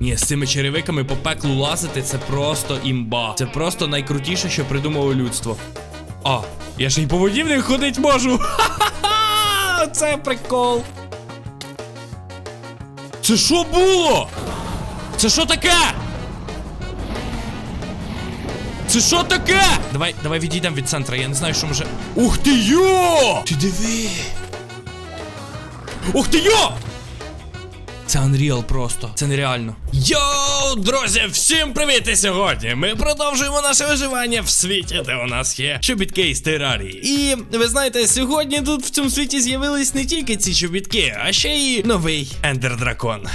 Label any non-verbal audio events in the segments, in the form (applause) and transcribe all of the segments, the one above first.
Ні, з цими черевиками по пеклу лазити це просто імба. Це просто найкрутіше, що придумало людство. А, я ще й по воді в них ходить можу. Ха-ха-ха! Це прикол. Це що було? Це що таке? Це що таке? Давай, давай відійдемо від центра, я не знаю, що може. Ух ти йо! Ти диви! Ух ти йо! Це Unreal просто, це нереально. Йоу, друзі, всім привіт! І сьогодні ми продовжуємо наше виживання в світі, де у нас є чобітки із терарії. І ви знаєте, сьогодні тут в цьому світі з'явились не тільки ці чобітки, а ще й новий Ендер Дракон.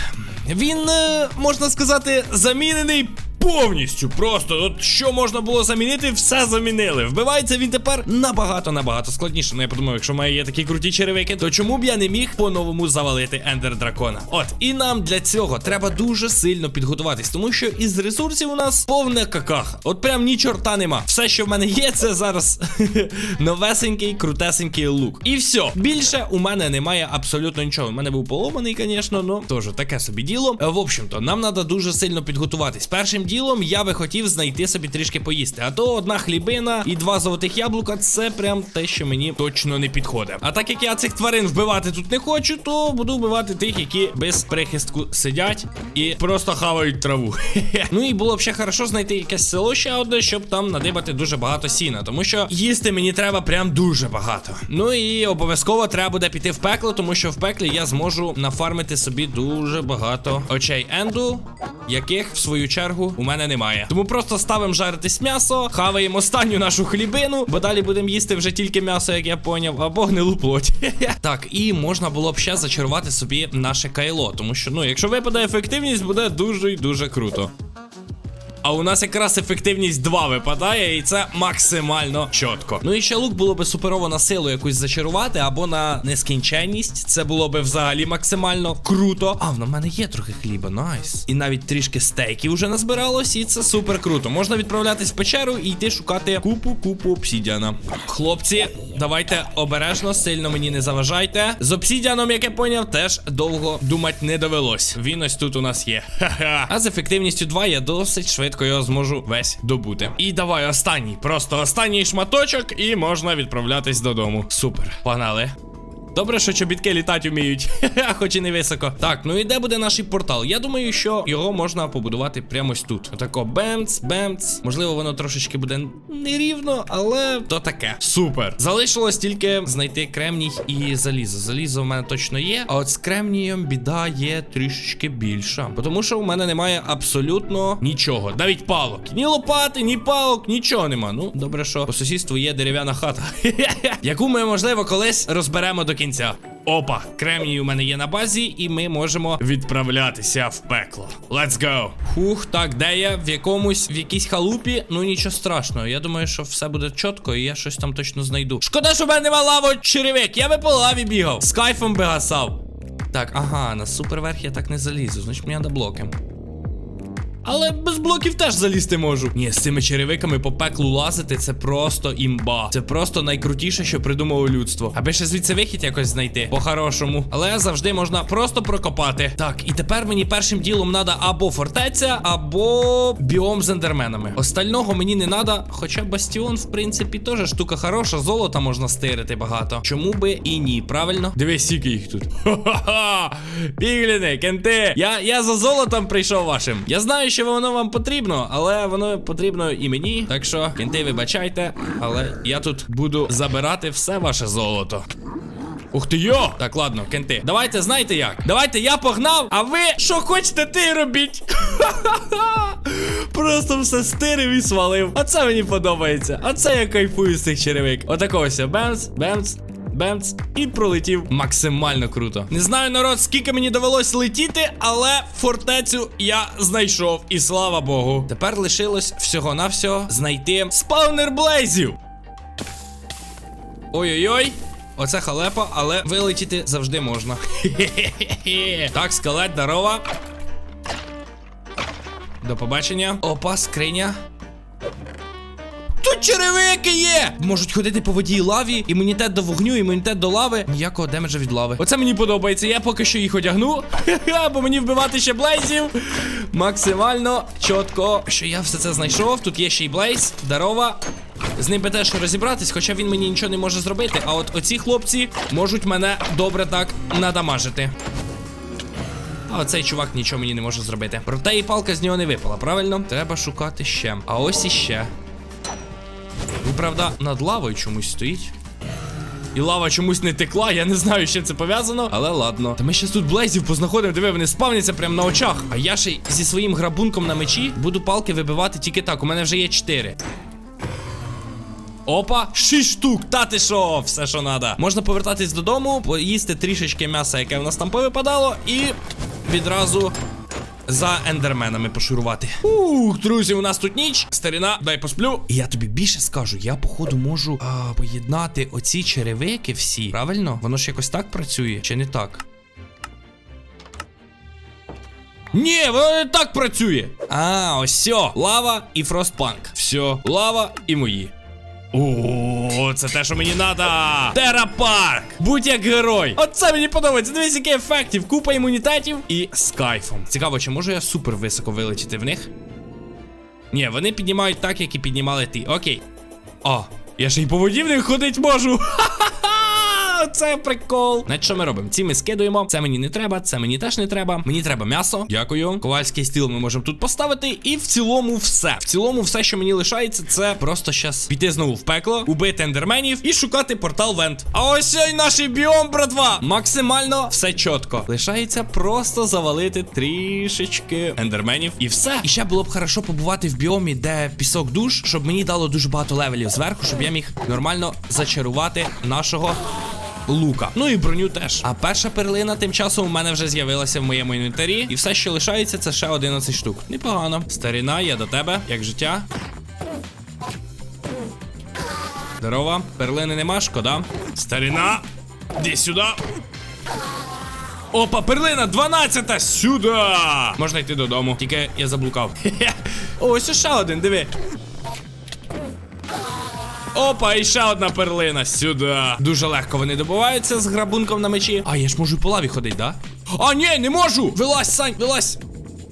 Він, е, можна сказати, замінений. Повністю просто, от що можна було замінити, все замінили. Вбивається він тепер набагато набагато складніше. Ну я подумав, якщо має є такі круті черевики, то чому б я не міг по-новому завалити ендер дракона? От і нам для цього треба дуже сильно підготуватись, тому що із ресурсів у нас повне какаха. От прям ні чорта нема. Все, що в мене є, це зараз (laughs) новесенький, крутесенький лук. І все. Більше у мене немає абсолютно нічого. У мене був поломаний, звісно, ну теж таке собі діло. В общем-то, нам треба дуже сильно підготуватись. Першим ділом я би хотів знайти собі трішки поїсти. А то одна хлібина і два золотих яблука це прям те, що мені точно не підходить. А так як я цих тварин вбивати тут не хочу, то буду вбивати тих, які без прихистку сидять і просто хавають траву. (laughs) ну і було б ще хорошо знайти якесь село ще одне, щоб там надибати дуже багато сіна, тому що їсти мені треба прям дуже багато. Ну і обов'язково треба буде піти в пекло, тому що в пеклі я зможу нафармити собі дуже багато очей енду, яких в свою чергу у мене немає. Тому просто ставимо жаритись м'ясо, хаваємо останню нашу хлібину, бо далі будемо їсти вже тільки м'ясо, як я поняв, або гнилу плоть. (laughs) так, і можна було б ще зачарувати собі наше кайло, тому що, ну, якщо випаде ефективність, буде дуже і дуже круто. А у нас якраз ефективність 2 випадає, і це максимально чітко. Ну і ще лук було би суперово на силу якусь зачарувати, або на нескінченність. Це було би взагалі максимально круто. А, в мене є трохи хліба, найс. І навіть трішки стейків вже назбиралось, і це супер круто. Можна відправлятись в печеру і йти шукати купу-купу обсідіана. Хлопці, давайте обережно, сильно мені не заважайте. З обсідіаном, як я поняв, теж довго думати не довелось. Він ось тут у нас є. (laughs) Ха-ха. А з ефективністю 2 я досить швидко його зможу весь добути. І давай останній, просто останній шматочок, і можна відправлятись додому. Супер, погнали. Добре, що чобітки літати вміють, (laughs) хоч і не високо. Так, ну і де буде наш портал? Я думаю, що його можна побудувати прямо тут. Отако бемц, бемц. Можливо, воно трошечки буде нерівно, але то таке. Супер. Залишилось тільки знайти кремній і залізо. Залізо в мене точно є. А от з кремнієм біда є трішечки більша. Тому що в мене немає абсолютно нічого. Навіть палок. Ні лопати, ні палок, нічого нема. Ну, добре, що по сусідству є дерев'яна хата. (laughs) Яку ми, можливо, колись розберемо до кінця. Опа, кремній у мене є на базі, і ми можемо відправлятися в пекло. Let's go. Хух, так, де я? В якомусь, в якійсь халупі. Ну нічого страшного. Я думаю, що все буде чітко, і я щось там точно знайду. Шкода, що в мене нема лаво черевик. Я би по лаві бігав. З кайфом би гасав. Так, ага, на суперверх я так не залізу, значить мені треба блоки. Але без блоків теж залізти можу. Ні, з цими черевиками по пеклу лазити це просто імба. Це просто найкрутіше, що придумало людство. Аби ще звідси вихід якось знайти. По-хорошому. Але завжди можна просто прокопати. Так, і тепер мені першим ділом треба або фортеця, або біом з ендерменами. Остального мені не треба. Хоча бастіон, в принципі, теж штука хороша. Золота можна стирити багато. Чому би і ні, правильно? Дивись, скільки їх тут. Ха-ха-ха! Пігліни, кенти! Я, я за золотом прийшов вашим. Я знаю, що воно вам потрібно, але воно потрібно і мені. Так що, кенти, вибачайте, але я тут буду забирати все ваше золото. Ух ти йо! Так, ладно, кенти. Давайте знаєте як? Давайте я погнав, а ви що хочете, ти робіть. (laughs) Просто все стирив і свалив. Оце мені подобається. Оце я кайфую з цих черевик. Отакого ось. Бемц, бемц. Бемц і пролетів максимально круто. Не знаю, народ, скільки мені довелось летіти, але фортецю я знайшов. І слава Богу. Тепер лишилось всього-навсього знайти спаунер блейзів. Ой-ой-ой. Оце халепа, але вилетіти завжди можна. Так, скелет, здорова. До побачення. Опа, скриня. Тут черевики є! Можуть ходити по воді і лаві, імунітет до вогню, імунітет до лави. Ніякого демеджа від лави. Оце мені подобається. Я поки що їх одягну. Ха-ха, бо мені вбивати ще блейзів. Максимально чітко, що я все це знайшов. Тут є ще й Блейз. Здорова. З ним би теж розібратись, хоча він мені нічого не може зробити. А от оці хлопці можуть мене добре так надамажити. А оцей чувак нічого мені не може зробити. Проте і палка з нього не випала, правильно? Треба шукати ще. А ось іще. Він, правда, над лавою чомусь стоїть. І лава чомусь не текла, я не знаю, чим це пов'язано, але ладно. Та ми щас тут блейзів познаходимо, диви, вони спавняться прямо на очах. А я ще зі своїм грабунком на мечі буду палки вибивати тільки так. У мене вже є 4. Опа, 6 штук, та ти що, все, що надо. Можна повертатись додому, поїсти трішечки м'яса, яке в нас там повипадало, і відразу за ендерменами пошурувати. Ух, друзі, у нас тут ніч. Старина, дай посплю. І я тобі більше скажу, я походу можу а, поєднати оці черевики всі. Правильно? Воно ж якось так працює, чи не так? Ні, воно не так працює. А, ось все. Лава і фростпанк. Все, лава і мої. О, це те, що мені надо. Терапарк! Будь як герой. Оце мені подобається. Дивись, який ефектів. Купа імунітетів і з кайфом. Цікаво, чи можу я супер високо вилетіти в них? Ні, вони піднімають так, як і піднімали ти. Окей. О, я ще й по воді в них ходить можу. (laughs) Ха-ха-ха! Це прикол. Значить, що ми робимо? Ці ми скидуємо. Це мені не треба, це мені теж не треба. Мені треба м'ясо. Дякую. Ковальський стіл ми можемо тут поставити. І в цілому все. В цілому, все, що мені лишається, це просто щас піти знову в пекло, убити ендерменів і шукати портал Вент. А ось й наш біом, братва. Максимально все чітко. Лишається просто завалити трішечки ендерменів. І все. І ще було б хорошо побувати в біомі, де пісок душ, щоб мені дало дуже багато левелів зверху, щоб я міг нормально зачарувати нашого лука. Ну і броню теж. А перша перлина тим часом у мене вже з'явилася в моєму інвентарі. І все, що лишається, це ще 11 штук. Непогано. Старіна, я до тебе. Як життя? Здорова. Перлини нема, шкода. Старіна. Іди сюди. Опа, перлина, 12-та! сюди! Можна йти додому. Тільки я заблукав. (laughs) Ось ще один, диви. Опа, і ще одна перлина сюди. Дуже легко вони добуваються з грабунком на мечі. А, я ж можу по лаві ходити, да? А, ні, не можу! Вилазь, Сань, вилазь!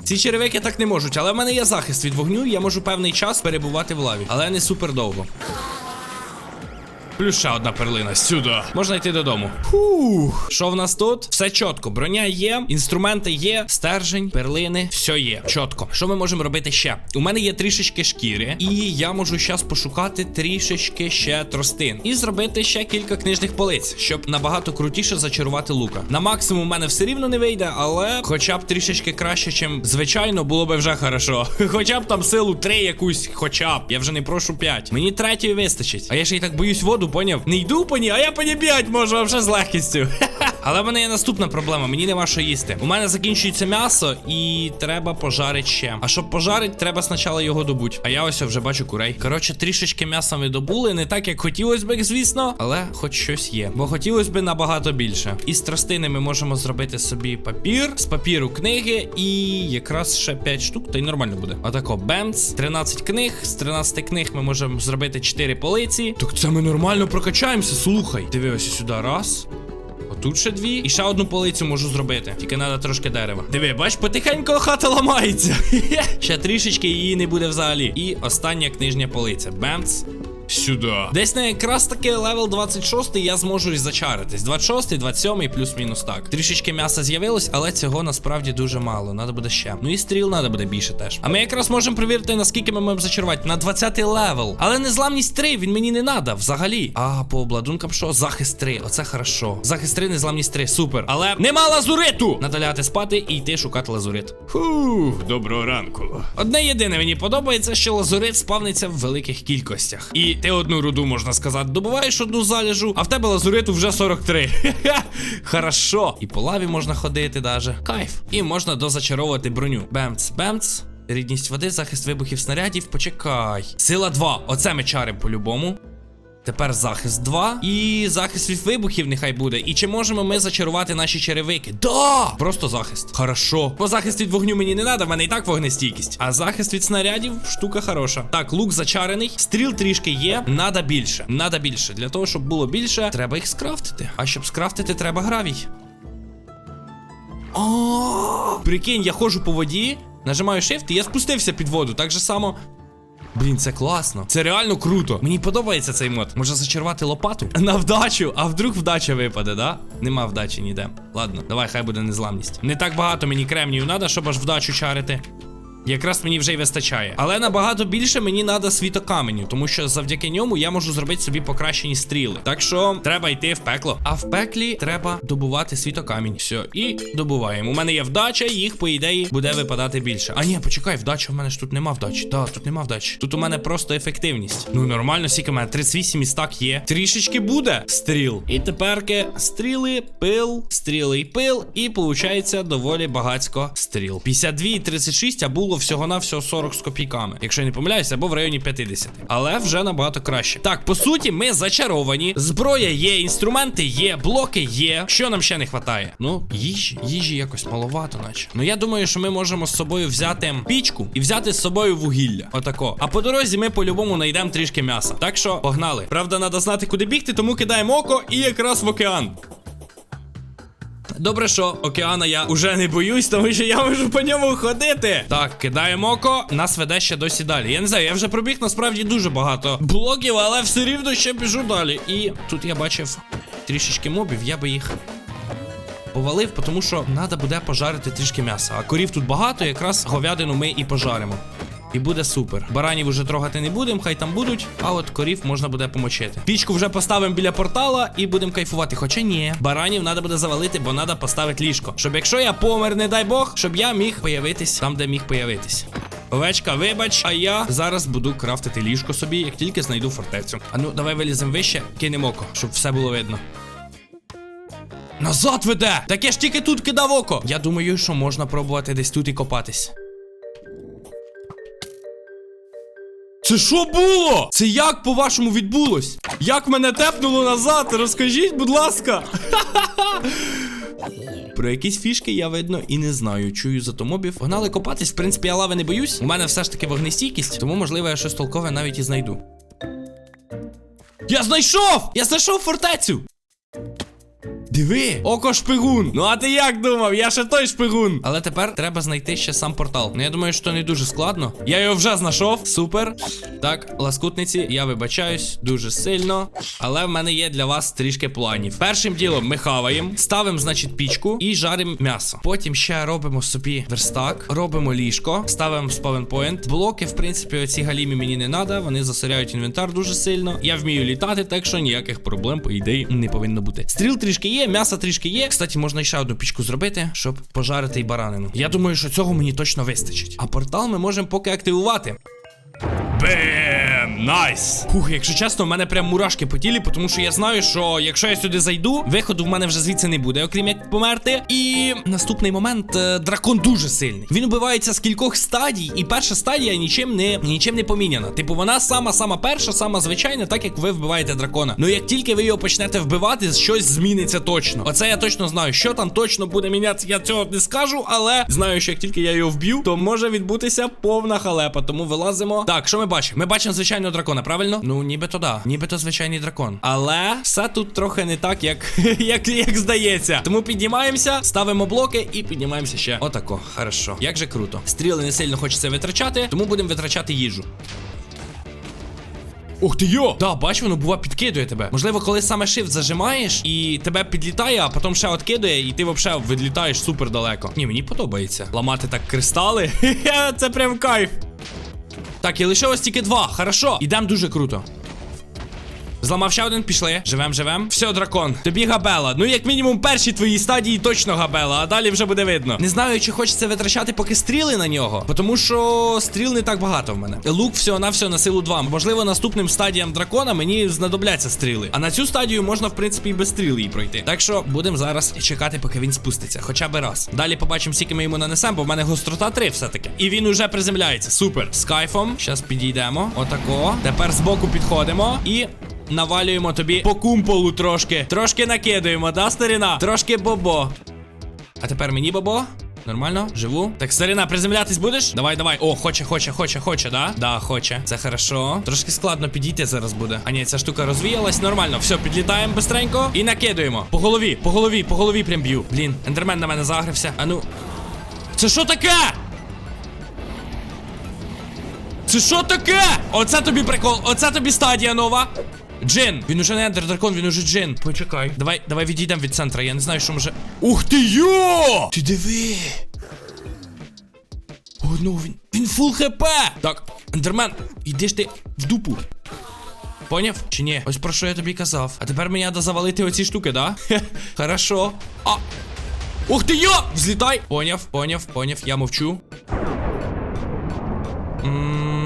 Ці черевики так не можуть, але в мене є захист від вогню, і я можу певний час перебувати в лаві, але не супер довго. Плюс ще одна перлина сюди. Можна йти додому. Фух. Що в нас тут? Все чітко. Броня є, інструменти є, стержень, перлини, все є. Чітко. Що ми можемо робити ще? У мене є трішечки шкіри, і я можу зараз пошукати трішечки ще тростин. І зробити ще кілька книжних полиць, щоб набагато крутіше зачарувати лука. На максимум у мене все рівно не вийде, але хоча б трішечки краще, чим звичайно, було би вже хорошо. (laughs) Хоча б там силу 3 якусь, хоча б. Я вже не прошу 5. Мені третьої вистачить. А я ще й так боюсь воду, поняв? Не йду по ній, а я по ній бігать можу вже з легкістю. Але в мене є наступна проблема, мені нема що їсти. У мене закінчується м'ясо і треба пожарити ще. А щоб пожарити, треба спочатку його добути. А я ось вже бачу курей. Коротше, трішечки м'яса ми добули, не так, як хотілося б, звісно, але хоч щось є. Бо хотілося б набагато більше. Із тростини ми можемо зробити собі папір, з папіру книги, і якраз ще 5 штук, та й нормально буде. Отако, бемц, 13 книг. З 13 книг ми можемо зробити 4 полиці. Так це ми нормально прокачаємося, слухай. Диви ось сюди, раз. Отут ще дві. І ще одну полицю можу зробити. Тільки треба трошки дерева. Диви, бач, потихенько хата ламається. (laughs) ще трішечки її не буде взагалі. І остання книжня полиця. Бемц. Сюди. Десь на якраз таки левел 26 я зможу і зачаритись. 26, 27 плюс-мінус так. Трішечки м'яса з'явилось, але цього насправді дуже мало. Надо буде ще. Ну і стріл треба буде більше теж. А ми якраз можемо перевірити, наскільки ми можемо зачарувати. На 20 левел. Але незламність 3, він мені не надо взагалі. А, по обладункам що? Захист 3. Оце хорошо. Захист 3, незламність 3. Супер. Але нема лазуриту! Надо лягати спати і йти шукати лазурит. Фух, доброго ранку. Одне єдине мені подобається, що лазурит спавниться в великих кількостях. І ти одну руду, можна сказати, добуваєш одну залежу, а в тебе лазуриту вже 43. (laughs) Хорошо. І по лаві можна ходити даже. Кайф. І можна дозачаровувати броню. Бемц, бемц. Рідність води, захист вибухів снарядів. Почекай. Сила 2. Оце ми чарим по-любому. Тепер захист 2. І захист від вибухів нехай буде. І чи можемо ми зачарувати наші черевики? Да! Просто захист. Хорошо. Бо захист від вогню мені не треба, в мене і так вогнестійкість. А захист від снарядів штука хороша. Так, лук зачарений. Стріл трішки є. Надо більше. Надо більше. Для того, щоб було більше, треба їх скрафтити. А щоб скрафтити, треба гравій. Прикинь, я ходжу по воді. Нажимаю Shift і я спустився під воду. Так же само. Блін, це класно. Це реально круто. Мені подобається цей мод. Можна зачарувати лопату? (laughs) На вдачу, а вдруг вдача випаде, да? Нема вдачі ніде. Ладно, давай, хай буде незламність. Не так багато мені кремнію треба, щоб аж вдачу чарити. Якраз мені вже й вистачає. Але набагато більше мені треба світокаменю, тому що завдяки ньому я можу зробити собі покращені стріли. Так що треба йти в пекло. А в пеклі треба добувати світокамінь. Все, і добуваємо. У мене є вдача, їх, по ідеї, буде випадати більше. А ні, почекай, вдача в мене ж тут нема вдачі. Да, тут нема вдачі. Тут у мене просто ефективність. Ну нормально, в мене 38 і стак є. Трішечки буде стріл. І теперки стріли, пил, стріли і пил. І виходить доволі багацько стріл. 52 і 36, а було всього-навсього 40 з копійками. Якщо я не помиляюся, або в районі 50. Але вже набагато краще. Так, по суті, ми зачаровані. Зброя є, інструменти є, блоки є. Що нам ще не вистачає? Ну, їжі, їжі якось маловато, наче. Ну я думаю, що ми можемо з собою взяти пічку і взяти з собою вугілля. Отако. А по дорозі ми по-любому знайдемо трішки м'яса. Так що погнали. Правда, треба знати, куди бігти, тому кидаємо око і якраз в океан. Добре, що океана я уже не боюсь, тому що я можу по ньому ходити. Так, кидаємо око, нас веде ще досі далі. Я не знаю, я вже пробіг насправді дуже багато блоків, але все рівно ще біжу далі. І тут я бачив трішечки мобів, я би їх. Повалив, тому що треба буде пожарити трішки м'яса. А корів тут багато, якраз говядину ми і пожаримо. І буде супер. Баранів уже трогати не будемо, хай там будуть. А от корів можна буде помочити. Пічку вже поставимо біля портала і будемо кайфувати. Хоча ні, баранів треба буде завалити, бо треба поставити ліжко. Щоб якщо я помер, не дай Бог, щоб я міг появитись там, де міг появитись. Овечка, вибач, а я зараз буду крафтити ліжко собі, як тільки знайду фортецю. А ну, давай виліземо вище, кинемо око, щоб все було видно. Назад веде! Так я ж тільки тут кидав око. Я думаю, що можна пробувати десь тут і копатись. Це що було? Це як по-вашому відбулось? Як мене тепнуло назад? Розкажіть, будь ласка. (laughs) Про якісь фішки я видно і не знаю. Чую зато мобів. Погнали копатись, в принципі, я лави не боюсь. У мене все ж таки вогнестійкість, тому можливо я щось толкове навіть і знайду. Я знайшов! Я знайшов фортецю! Диви, око шпигун. Ну а ти як думав? Я ще той шпигун. Але тепер треба знайти ще сам портал. Ну я думаю, що не дуже складно. Я його вже знайшов. Супер. Так, ласкутниці, я вибачаюсь дуже сильно. Але в мене є для вас трішки планів. Першим ділом ми хаваємо, ставимо, значить, пічку і жаримо м'ясо. Потім ще робимо собі верстак, робимо ліжко, ставимо спавенпоінт. Блоки, в принципі, оці галімі мені не треба. Вони засоряють інвентар дуже сильно. Я вмію літати, так що ніяких проблем, по ідеї, не повинно бути. Стріл трішки є, м'яса трішки є. Кстати, можна ще одну пічку зробити, щоб пожарити і баранину. Я думаю, що цього мені точно вистачить. А портал ми можемо поки активувати. Бем! Найс! Хух, якщо чесно, в мене прям мурашки по тілі, тому що я знаю, що якщо я сюди зайду, виходу в мене вже звідси не буде, окрім як померти. І наступний момент е, дракон дуже сильний. Він убивається з кількох стадій, і перша стадія нічим не нічим не поміняна. Типу, вона сама сама перша, сама звичайна, так як ви вбиваєте дракона. Ну як тільки ви його почнете вбивати, щось зміниться точно. Оце я точно знаю. Що там точно буде мінятися, я цього не скажу, але знаю, що як тільки я його вб'ю, то може відбутися повна халепа. Тому вилазимо. Так, що ми бачимо? Ми бачимо звичайного дракона, правильно? Ну, нібито да. Нібито звичайний дракон. Але все тут трохи не так, як, (laughs) як, як здається. Тому піднімаємося, ставимо блоки і піднімаємося ще. Отако. Хорошо. Як же круто. Стріли не сильно хочеться витрачати, тому будемо витрачати їжу. Ух ти йо! Да, бач, воно бува підкидує тебе. Можливо, коли саме shift зажимаєш і тебе підлітає, а потім ще откидує, і ти взагалі відлітаєш супер далеко. Ні, мені подобається. Ламати так кристали. (laughs) Це прям кайф. Так, і лише ось тільки два. Хорошо. ідемо дуже круто. Зламав ще один, пішли. Живем, живем. Все, дракон. Тобі габела. Ну, як мінімум, перші твої стадії точно габела, а далі вже буде видно. Не знаю, чи хочеться витрачати поки стріли на нього, тому що стріл не так багато в мене. Лук всього на всього на силу 2. Можливо, наступним стадіям дракона мені знадобляться стріли. А на цю стадію можна, в принципі, і без стріл її пройти. Так що будемо зараз чекати, поки він спуститься. Хоча би раз. Далі побачимо, скільки ми йому нанесемо, бо в мене гострота 3 все-таки. І він уже приземляється. Супер. З кайфом. Зараз підійдемо. Отако. Тепер збоку підходимо і. Навалюємо тобі по кумполу трошки. Трошки накидуємо, да, старина? Трошки бобо. А тепер мені бобо. Нормально, живу. Так, старина, приземлятись будеш? Давай, давай. О, хоче, хоче, хоче, хоче, да? Да, хоче. Це хорошо. Трошки складно підійти зараз буде. А ні, ця штука розвіялась. Нормально. Все, підлітаємо бистренько і накидуємо. По голові, по голові, по голові прям б'ю. Блін, ендермен на мене загрився. А ну. Це що таке? Це що таке? Оце тобі прикол, оце тобі стадія нова. Джин, він уже не ендер дракон, він уже джин. Почекай. Давай, давай відійдемо від центра. Я не знаю, що може. Ух ти йо! Ти диви! О, ну він. Він фул хп! Так, ендермен, іди ж ти в дупу. Поняв? Чи ні? Ось про що я тобі казав. А тепер мені треба завалити оці штуки, да? Хе, (laughs) Хорошо. А. Ух ти йо! Взлітай! Поняв, поняв, поняв, я мовчу. Ммм,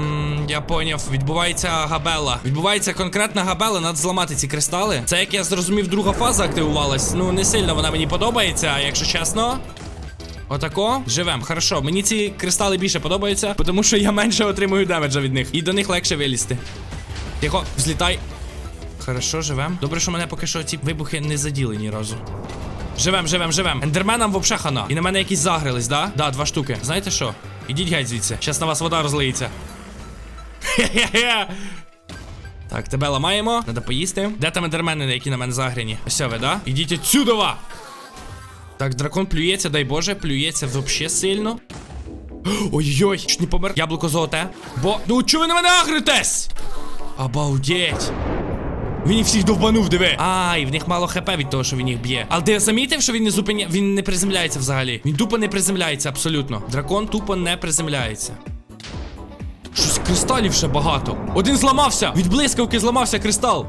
я поняв, відбувається габела. Відбувається конкретна габела, треба зламати ці кристали. Це як я зрозумів, друга фаза активувалась. Ну, не сильно вона мені подобається, якщо чесно. Отако, живем. Хорошо, мені ці кристали більше подобаються, тому що я менше отримую демеджа від них. І до них легше вилізти. Тихо, взлітай. Хорошо, живем. Добре, що мене поки що ці вибухи не заділи ні разу. Живем, живем, живем. Ендерменам вообще хана. І на мене якісь загрились, да? Да, два штуки. Знаєте що? Ідіть геть звідси. Щас на вас вода розлиється. (laughs) Так, тебе ламаємо. Надо поїсти. Де там ендермени, які на мене загряні? Ось ви, да? Ідіть отсюдова! Так, дракон плюється, дай Боже, плюється вообще сильно. Ой-ой, чуть не помер. Яблуко золоте. Бо. Ну чого ви на мене агритесь? Обалдеть. Він їх всіх довбанув, диви. А, і в них мало хп від того, що він їх б'є. Але ти замітив, що він не зупиня... Він не приземляється взагалі. Він тупо не приземляється, абсолютно. Дракон тупо не приземляється. Кристалів ще багато. Один зламався! Від блискавки зламався кристал.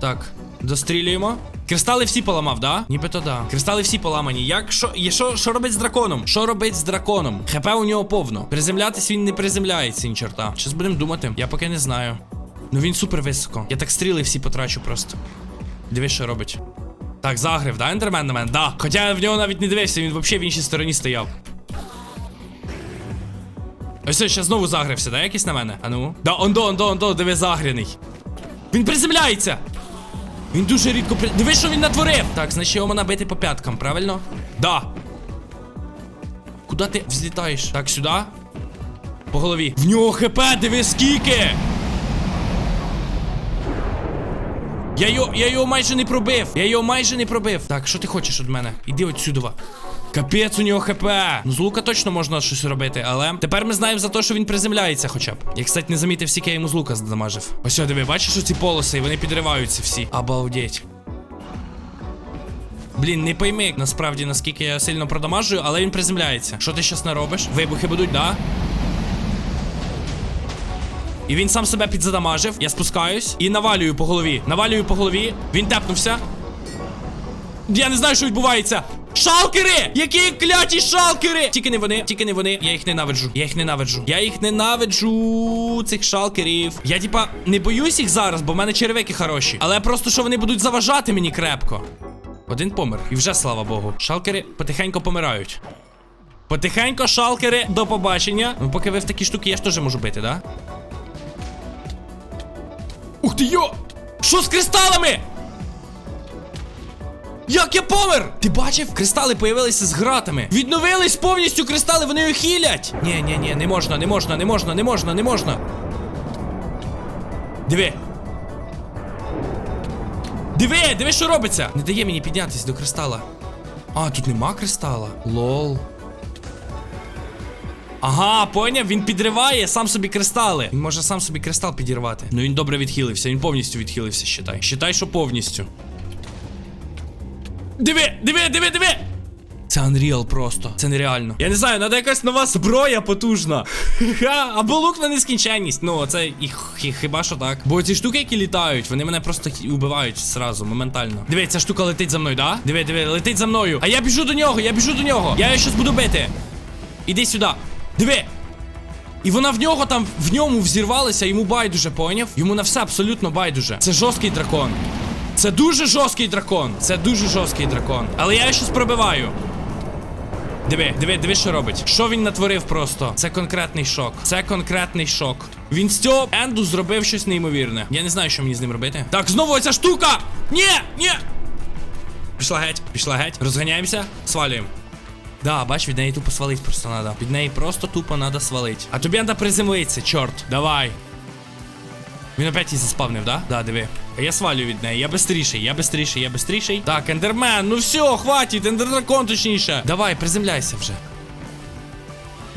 Так, дострілюємо. Кристали всі поламав, да? Нібито да. Кристали всі поламані. Як що, що, що робить з драконом? Що робить з драконом? ХП у нього повно. Приземлятись він не приземляється, ні чорта. Щас будемо думати. Я поки не знаю. Ну він супер високо. Я так стріли всі потрачу просто. Дивись, що робить. Так, загрив, да, ендермен на мене? Да. Хоча я в нього навіть не дивився, він взагалі в іншій стороні стояв. Ось ще знову загрився, да, якийсь на мене? А ну? Да, ондо, ондо, ондо, диви загряний. Він приземляється! Він дуже рідко при. Диви, що він натворив! Так, значить його можна бити по п'яткам, правильно? Да. Куди ти взлітаєш? Так, сюди. По голові. В нього хп, диви скільки! Я його, я його майже не пробив. Я його майже не пробив. Так, що ти хочеш від мене? Іди отсюдова. Капець у нього хп. Ну, з лука точно можна щось робити, але тепер ми знаємо за те, що він приземляється хоча б. Я, кстати, не замітив, скільки я йому з лука задамажив. Ось, о, диви, бачиш оці полоси, і вони підриваються всі. Обалдеть. Блін, не пойми насправді наскільки я сильно продамажую, але він приземляється. Що ти щас наробиш? Вибухи будуть, да? І він сам себе підзадамажив. Я спускаюсь і навалюю по голові. Навалюю по голові. Він тепнувся. Я не знаю, що відбувається. Шалкери! Які кляті шалкери! Тільки не вони, тільки не вони. Я їх ненавиджу. Я їх ненавиджу. Я їх ненавиджу. Цих шалкерів. Я, типа, не боюсь їх зараз, бо в мене черевики хороші. Але просто що вони будуть заважати мені крепко. Один помер. І вже слава Богу. Шалкери потихеньку помирають. Потихенько, шалкери, до побачення. Ну, поки ви в такі штуки, я ж теж можу бити, да? Ух ти йо! Що з кристалами? Як я помер? Ти бачив? Кристали появилися з гратами. Відновились повністю кристали, вони хілять. Ні, ні, ні, не можна, не можна, не можна, не можна, не можна. Диви. Диви, диви, що робиться. Не дає мені піднятися до кристала. А, тут нема кристала. Лол. Ага, поняв, він підриває сам собі кристали. Він може сам собі кристал підірвати. Ну він добре відхилився, він повністю відхилився, считай. Считай, що повністю. Диви, диви, диви, диви! Це Unreal просто. Це нереально. Я не знаю, треба якась нова зброя потужна. (laughs) Або лук на нескінченність. Ну, це і, хіба що так. Бо ці штуки, які літають, вони мене просто убивають зразу, моментально. Диви, ця штука летить за мною, да? Диви, диви, летить за мною. А я біжу до нього, я біжу до нього. Я його щас буду бити. Іди сюди. Диви. І вона в нього там, в ньому взірвалася, йому байдуже, поняв? Йому на все абсолютно байдуже. Це жорсткий дракон. Це дуже жорсткий дракон. Це дуже жорсткий дракон. Але я щось пробиваю. Диви, диви, диви, що робить. Що він натворив просто? Це конкретний шок. Це конкретний шок. Він з цього енду зробив щось неймовірне. Я не знаю, що мені з ним робити. Так, знову оця штука! Ні! Ні! Пішла геть, пішла геть. Розганяємося, свалюємо. Да, бач, від неї тупо свалить просто надо. Від неї просто тупо надо свалить. А тобі треба приземлитися, чорт. Давай. Він опять її заспавнив, да? Да, диви. Я свалю від неї. Я бистріший, я бистріший, я бистріший. Так, ендермен, ну все, хватить, ендердракон точніше. Давай, приземляйся вже.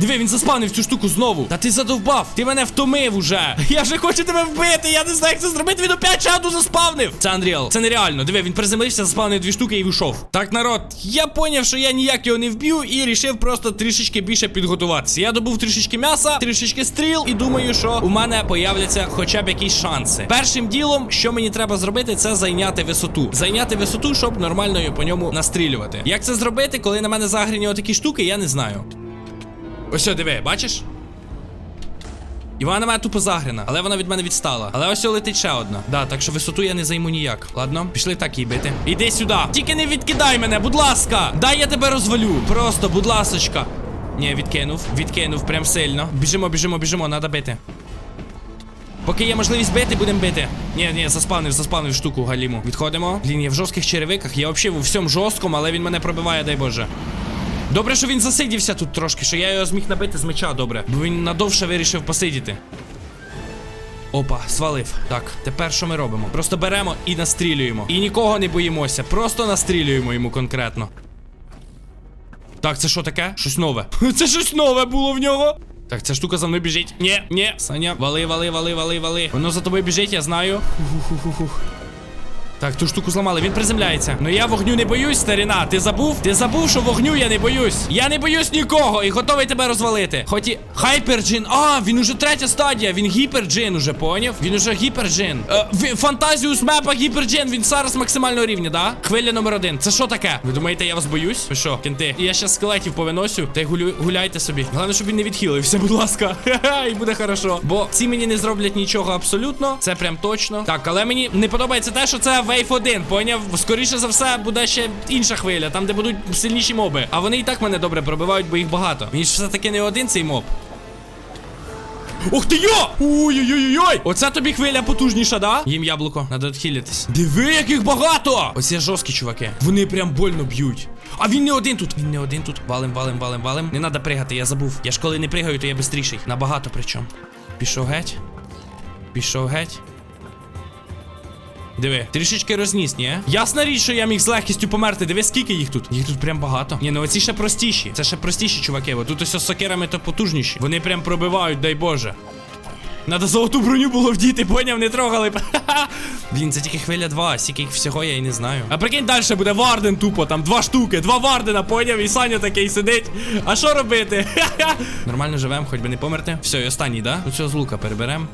Диви, він заспавнив цю штуку знову. Та ти задовбав. Ти мене втомив уже. Я вже хочу тебе вбити. Я не знаю, як це зробити. Він опять одну заспавнив. Це Unreal. Це нереально. Диви, він приземлився, заспавнив дві штуки і вийшов. Так, народ, я поняв, що я ніяк його не вб'ю, і рішив просто трішечки більше підготуватися. Я добув трішечки м'яса, трішечки стріл, і думаю, що у мене появляться хоча б якісь шанси. Першим ділом, що мені треба зробити, це зайняти висоту. Зайняти висоту, щоб нормально по ньому настрілювати. Як це зробити, коли на мене загрені отакі штуки, я не знаю. Ось диви, бачиш? І вона на мене тупо загрена, але вона від мене відстала. Але ось летить ще одна. Да, так що висоту я не займу ніяк. Ладно, пішли так її бити. Іди сюди. Тільки не відкидай мене, будь ласка. Дай я тебе розвалю. Просто, будь ласочка. Ні, відкинув, відкинув прям сильно. Біжимо, біжимо, біжимо, треба бити. Поки є можливість бити, будемо бити. Ні, ні, заспавнив, заспавнив штуку галіму. Відходимо. Блін, я в жорстких черевиках. Я взагалі у всьому жорсткому, але він мене пробиває, дай Боже. Добре, що він засидівся тут трошки, що я його зміг набити з меча добре. Бо він надовше вирішив посидіти. Опа, свалив. Так, тепер що ми робимо? Просто беремо і настрілюємо. І нікого не боїмося. Просто настрілюємо йому конкретно. Так, це що таке? Щось нове. Це щось нове було в нього. Так, ця штука за мною біжить. Ні, ні, Саня, вали, вали, вали, вали, вали. Воно за тобою біжить, я знаю. Так, ту штуку зламали, він приземляється. Ну я вогню не боюсь, старіна. Ти забув? Ти забув, що вогню я не боюсь. Я не боюсь нікого і готовий тебе розвалити. Хоч і хайперджин. А, він уже третя стадія. Він гіперджин уже, поняв? Він уже гіперджин. Е, Фантазіус мепа гіперджин. Він зараз максимального рівня, да? Хвиля номер один. Це що таке? Ви думаєте, я вас боюсь? Ви що, кенти? Я ще скелетів повиносю. Та й гулю... гуляйте собі. Головне, щоб він не відхилився, будь ласка. Ха-ха, (laughs) і буде хорошо. Бо ці мені не зроблять нічого абсолютно. Це прям точно. Так, але мені не подобається те, що це вейф 1, поняв? Скоріше за все, буде ще інша хвиля, там, де будуть сильніші моби. А вони і так мене добре пробивають, бо їх багато. Він ж все-таки не один цей моб. Ух ти йо! Ой-ой-ой-ой! Оце тобі хвиля потужніша, да? Їм яблуко, надо відхилитись. Диви, яких багато! Оці жорсткі чуваки. Вони прям больно б'ють. А він не один тут. Він не один тут. Валим, валим, валим, валим. Не треба пригати, я забув. Я ж коли не пригаю, то я бистріший. Набагато причому. Пішов геть. Пішов геть. Диви, трішечки розніс, ні? Ясна річ, що я міг з легкістю померти. Диви, скільки їх тут. Їх тут прям багато. Ні, ну оці ще простіші. Це ще простіші, чуваки. Бо тут ось з сокирами то потужніші. Вони прям пробивають, дай Боже. Надо золоту броню було вдіти, поняв, не трогали. (laughs) Блін, це тільки хвиля 2, скільки їх всього я і не знаю. А прикинь, далі буде Варден тупо, там два штуки, два Вардена, поняв, і Саня такий сидить. А що робити? (laughs) Нормально живем, хоч би не померти. Все, і останній, да? Ну цього з лука переберем.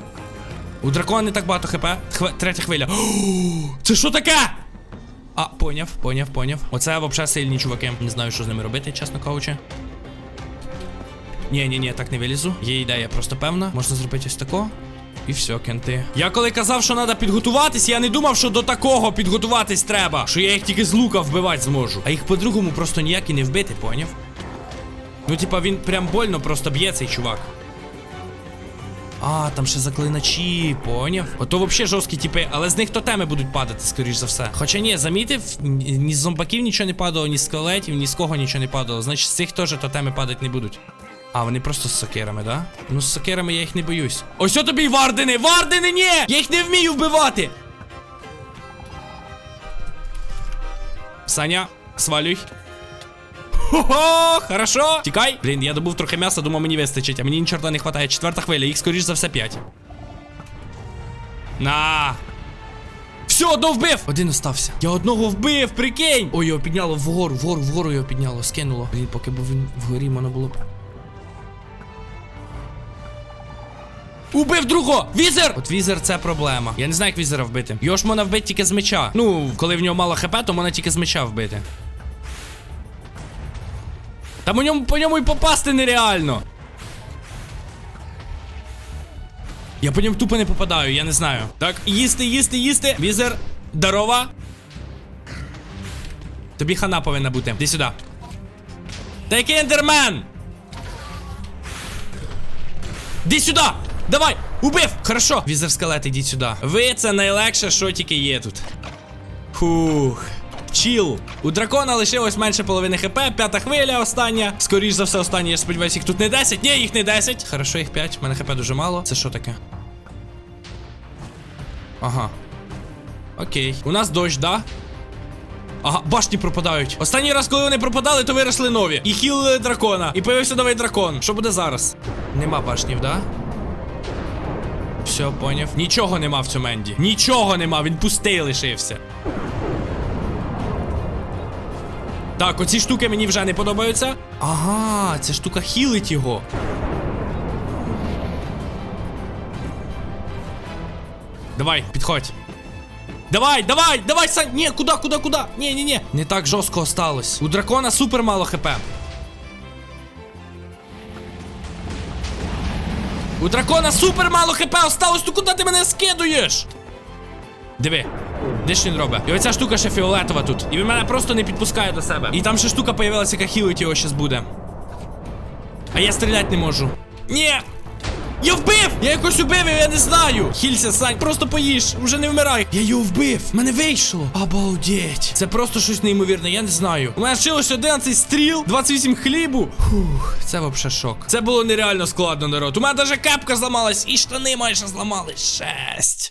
У дракона не так багато хп. Хве... Третя хвиля. (gasps) Це що таке? А, поняв, поняв, поняв. Оце взагалі сильні чуваки. Не знаю, що з ними робити, чесно кажучи. Ні, ні, ні, так не вилізу. Є ідея просто певна. Можна зробити ось тако. І все, кенти. Я коли казав, що треба підготуватись, я не думав, що до такого підготуватись треба. Що я їх тільки з лука вбивати зможу. А їх по-другому просто ніяк і не вбити, поняв? Ну, типа, він прям больно просто б'є цей чувак. А, там ще заклиначі, поняв? Ото взагалі жорсткі типи, але з них тотеми будуть падати, скоріш за все. Хоча ні, замітив, ні з зомбаків нічого не падало, ні з скелетів, ні з кого нічого не падало. Значить, з цих теж тотеми падати не будуть. А, вони просто з сокирами, да? Ну, з сокирами я їх не боюсь. Ось о тобі й вардени! Вардени, ні! Я їх не вмію вбивати! Саня, свалюй. Хо-хо, хорошо. Тікай. Блін, я добув трохи м'яса, думав мені вистачить, а мені ні чорта не вистачає. Четверта хвиля, їх скоріш за все п'ять. На. Все, одного вбив! Один остався. Я одного вбив, прикинь! Ой, його підняло вгору, вгору, вгору його підняло, скинуло. Блін, поки був він вгорі, можна було б. Убив другого! Візер! От візер це проблема. Я не знаю, як візера вбити. Його ж можна вбити тільки з меча. Ну, коли в нього мало хп, то можна тільки з меча вбити. Там у ньому по ньому і попасти нереально. Я по ньому тупо не попадаю, я не знаю. Так, їсти, їсти, їсти. Візер, здорова. Тобі хана повинна бути. Іди сюди. Та який ендермен! Іди сюди! Давай! Убив! Хорошо! Візер скелет, ідіть сюди. Ви це найлегше, що тільки є тут. Фух. Чіл. У дракона лишилось менше половини хп, п'ята хвиля остання. Скоріш за все, остання, я сподіваюся, їх тут не 10. Ні, їх не 10. Хорошо, їх 5. У мене хп дуже мало. Це що таке? Ага. Окей. У нас дощ, да? Ага, башні пропадають. Останній раз, коли вони пропадали, то виросли нові. І хілили дракона. І появився новий дракон. Що буде зараз? Нема башнів, да? Все, поняв. Нічого нема в цьому Енді. Нічого нема, він пустий лишився. Так, оці штуки мені вже не подобаються. Ага, ця штука хілить його. Давай, підходь. Давай, давай, давай, Сань. Ні, куди, куди, куди? Ні, ні, ні. Не так жорстко осталось. У дракона супер мало хп. У дракона супер мало хп осталось. Ну куди ти мене скидуєш? Диви. Де ж він робить? І оця штука ще фіолетова тут. І він мене просто не підпускає до себе. І там ще штука появилася, яка хілить його щас буде. А я стріляти не можу. Ні! Я вбив! Я якось убив, я не знаю. Хілься, Сань, просто поїж, вже не вмирай. Я його вбив. Мене вийшло. Обалдеть. Це просто щось неймовірне, я не знаю. У мене лишилось 11 стріл, 28 хлібу. Фух, це вообще шок. Це було нереально складно, народ. У мене навіть кепка зламалась, і штани майже зламались. Шесть.